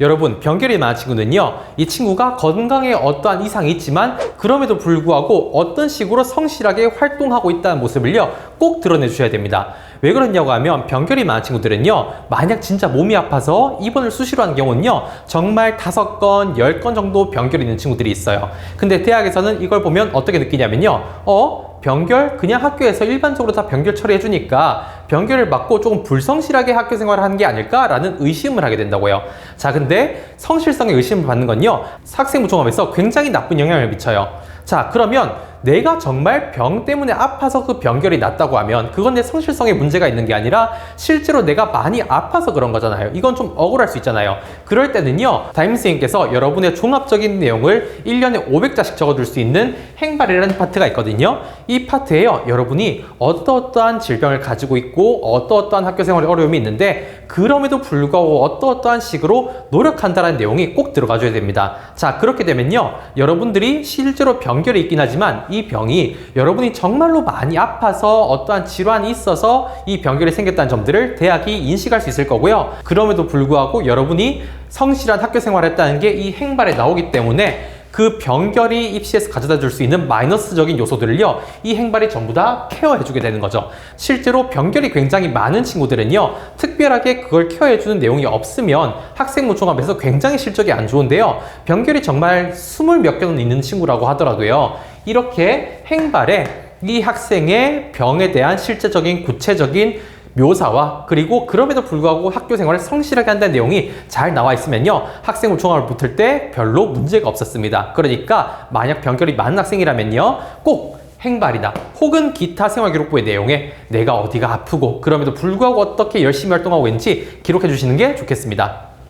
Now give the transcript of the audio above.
여러분 병결이 많은 친구는요 이 친구가 건강에 어떠한 이상이 있지만 그럼에도 불구하고 어떤 식으로 성실하게 활동하고 있다는 모습을요 꼭 드러내 주셔야 됩니다. 왜 그러냐고 하면 병결이 많은 친구들은요 만약 진짜 몸이 아파서 입원을 수시로 하는 경우는요 정말 다섯 건, 열 건 정도 병결이 있는 친구들이 있어요. 근데 대학에서는 이걸 보면 어떻게 느끼냐면요 어? 병결? 그냥 학교에서 일반적으로 다 병결 처리해 주니까 병결을 맞고 조금 불성실하게 학교 생활을 하는 게 아닐까라는 의심을 하게 된다고요. 자, 근데 성실성에 의심을 받는 건요. 학생부 종합에서 굉장히 나쁜 영향을 미쳐요. 자, 그러면 내가 정말 병 때문에 아파서 그 병결이 났다고 하면 그건 내 성실성에 문제가 있는 게 아니라 실제로 내가 많이 아파서 그런 거잖아요. 이건 좀 억울할 수 있잖아요. 그럴 때는요, 담임 선생님께서 여러분의 종합적인 내용을 1년에 500자씩 적어둘 수 있는 행발이라는 파트가 있거든요. 이 파트에요, 여러분이 어떠어떠한 질병을 가지고 있고 어떠어떠한 학교 생활에 어려움이 있는데 그럼에도 불구하고 어떠어떠한 식으로 노력한다는 내용이 꼭 들어가줘야 됩니다. 자, 그렇게 되면요, 여러분들이 실제로 병결이 있긴 하지만 이 병이 여러분이 정말로 많이 아파서 어떠한 질환이 있어서 이 병결이 생겼다는 점들을 대학이 인식할 수 있을 거고요. 그럼에도 불구하고 여러분이 성실한 학교 생활을 했다는 게 이 행발에 나오기 때문에 그 병결이 입시에서 가져다 줄 수 있는 마이너스적인 요소들을요, 이 행발이 전부 다 케어해주게 되는 거죠. 실제로 병결이 굉장히 많은 친구들은요, 특별하게 그걸 케어해주는 내용이 없으면 학생부 종합에서 굉장히 실적이 안 좋은데요, 병결이 정말 스물 몇 개는 있는 친구라고 하더라도요, 이렇게 행발에 이 학생의 병에 대한 실제적인 구체적인 묘사와 그리고 그럼에도 불구하고 학교 생활을 성실하게 한다는 내용이 잘 나와 있으면요. 학생부 종합을 붙을 때 별로 문제가 없었습니다. 그러니까 만약 병결이 많은 학생이라면요. 꼭 행발이나 혹은 기타 생활기록부의 내용에 내가 어디가 아프고 그럼에도 불구하고 어떻게 열심히 활동하고 있는지 기록해 주시는 게 좋겠습니다